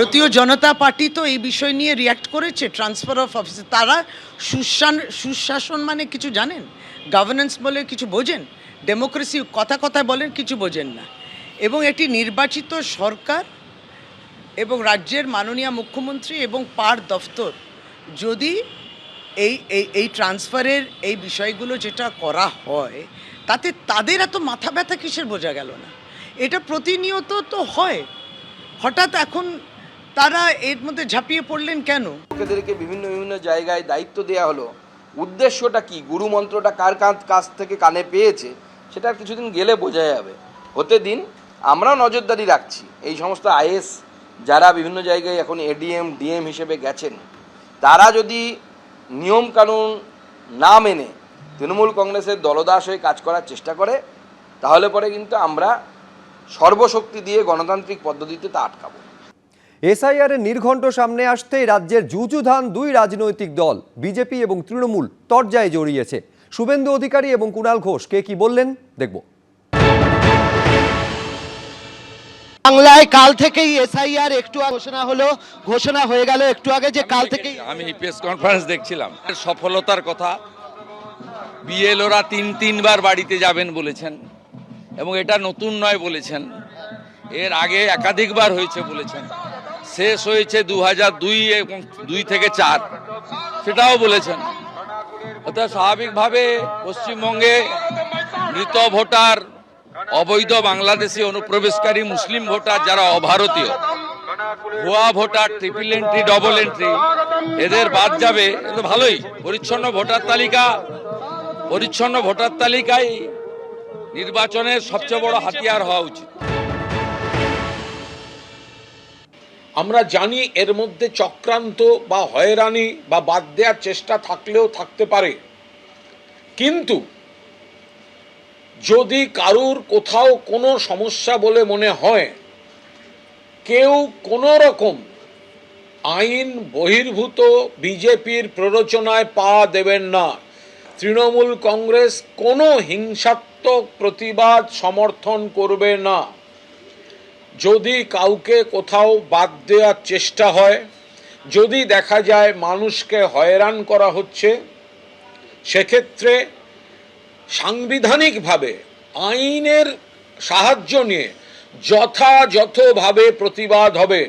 ভারতীয় জনতা পার্টি তো এই বিষয় নিয়ে রিয়াক্ট করেছে ট্রান্সফার অফ অফিসে তারা সুশান, সুশাসন মানে কিছু জানেন? গভর্নেন্স বলে কিছু বোঝেন? ডেমোক্রেসি কথা কথায় বলেন, কিছু বোঝেন না। এবং এটি নির্বাচিত সরকার এবং রাজ্যের মাননীয় মুখ্যমন্ত্রী এবং পার দফতর। যদি এই এই এই ট্রান্সফারের এই বিষয়গুলো যেটা করা হয়, তাতে তাদের এত মাথা ব্যথা কিসের বোঝা গেল না? এটা প্রতিনিয়ত তো হয়। হঠাৎ এখন তারা এর মধ্যে ঝাঁপিয়ে পড়লেন কেন? লোকেদেরকে বিভিন্ন বিভিন্ন জায়গায় দায়িত্ব দেওয়া হলো। উদ্দেশ্যটা কি? গুরু মন্ত্রটা কার কাছ থেকে কানে পেয়েছে? সেটা কিছুদিন গেলে বোঝা যাবে। হতে দিন, আমরাও নজরদারি রাখছি। এই সমস্ত আইএস যারা বিভিন্ন জায়গায় এখন এডিএম, ডিএম হিসেবে গেছেন, তারা যদি নিয়মকানুন না মেনে তৃণমূল কংগ্রেসের দলদাস হয়ে কাজ করার চেষ্টা করে, তাহলে পরে কিন্তু আমরা সর্বশক্তি দিয়ে গণতান্ত্রিক পদ্ধতিতে তা আটকাবো। এসআইআর এর নির্ঘণ্ট সামনে আসতেই রাজ্যের যুযুধান দুই রাজনৈতিক দল বিজেপি এবং তৃণমূল তরজায় জড়িয়েছে। শুভেন্দু অধিকারী এবং কুণাল ঘোষ কে কি বললেন দেখব। বাংলায় কাল থেকেই এসআইআর একটু ঘোষণা হলো ঘোষণা হয়ে গেল একটু আগে যে কাল থেকেই আমি প্রেস কনফারেন্স দেখছিলাম। এর সফলতার কথা বিএলওরা তিন তিনবার বাড়িতে যাবেন বলেছেন এবং এটা নতুন নয় বলেছেন। এর আগে একাধিকবার হয়েছে বলেছেন। শেষ হয়েছে দু হাজার দুই এবং দুই থেকে চার। সেটাও বলেছেন। অর্থাৎ স্বাভাবিকভাবে পশ্চিমবঙ্গে মৃত ভোটার, অবৈধ বাংলাদেশি অনুপ্রবেশকারী, মুসলিম ভোটার যারা অভারতীয়, ভুয়া voter triple entry double entry এদের বাদ যাবে। এ তো ভালোই। পরিচ্ছন্ন ভোটার তালিকা। পরিচ্ছন্ন ভোটার তালিকায় নির্বাচনের সবচেয়ে বড় হাতিয়ার হওয়া উচিত। আমরা জানি এর মধ্যে চক্রান্ত বা হয়রানি বা বাদ দেওয়ার চেষ্টা থাকলেও থাকতে পারে। কিন্তু যদি কারুর কোথাও কোনো সমস্যা বলে মনে হয়, কেউ কোনো রকম আইন বহির্ভূত বিজেপির প্ররোচনায় পা দেবেন না। তৃণমূল কংগ্রেস কোনো হিংসাত্মক প্রতিবাদ সমর্থন করবে না। যদি কাউকে কোথাও বাদ দেওয়ার চেষ্টা হয়, যদি দেখা যায় মানুষকে হয়রান করা হচ্ছে, সেক্ষেত্রে সাংবিধানিকভাবে, আইনের সাহায্য নিয়ে যথাযথভাবে প্রতিবাদ হবে।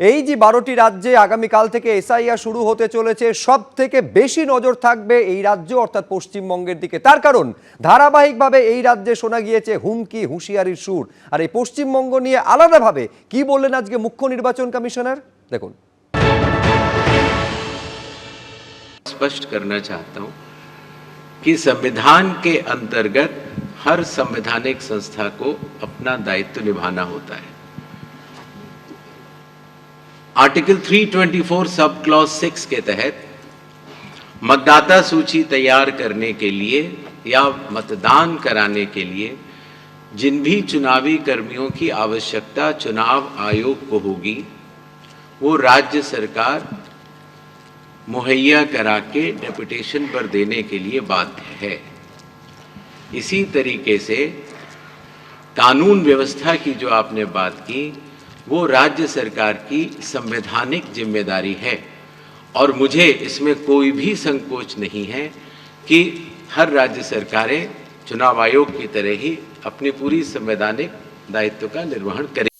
এই যে বারোটি রাজ্যে আগামীকাল থেকে এসআইআর শুরু হতে চলেছে সব থেকে বেশি নজর থাকবে এই রাজ্য অর্থাৎ পশ্চিমবঙ্গের দিকে তার কারণ ধারাবাহিকভাবে এই রাজ্যে শোনা গিয়েছে হুমকি হুঁশিয়ারির সুর আর এই পশ্চিমবঙ্গ নিয়ে আলাদাভাবে কি বললেন আজকে মুখ্য নির্বাচন কমিশনার দেখুন स्पष्ट करना चाहता हूं कि संविधान के अंतर्गत हर संवैधानिक संस्था को अपना दायित्व निभाना होता है आर्टिकल 324 सब क्लॉज 6 के तहत, मतदाता सूची तैयार करने के लिए या मतदान कराने के लिए जिन भी चुनावी कर्मियों की आवश्यकता चुनाव आयोग को होगी, वो राज्य सरकार मुहैया करा के डेपुटेशन पर देने के लिए बाध्य है। इसी तरीके से कानून व्यवस्था की जो आपने बात की वो राज्य सरकार की संवैधानिक ज़िम्मेदारी है। और मुझे इसमें कोई भी संकोच नहीं है कि हर राज्य सरकारें चुनाव आयोग की तरह ही अपनी पूरी संवैधानिक दायित्व का निर्वहन करें।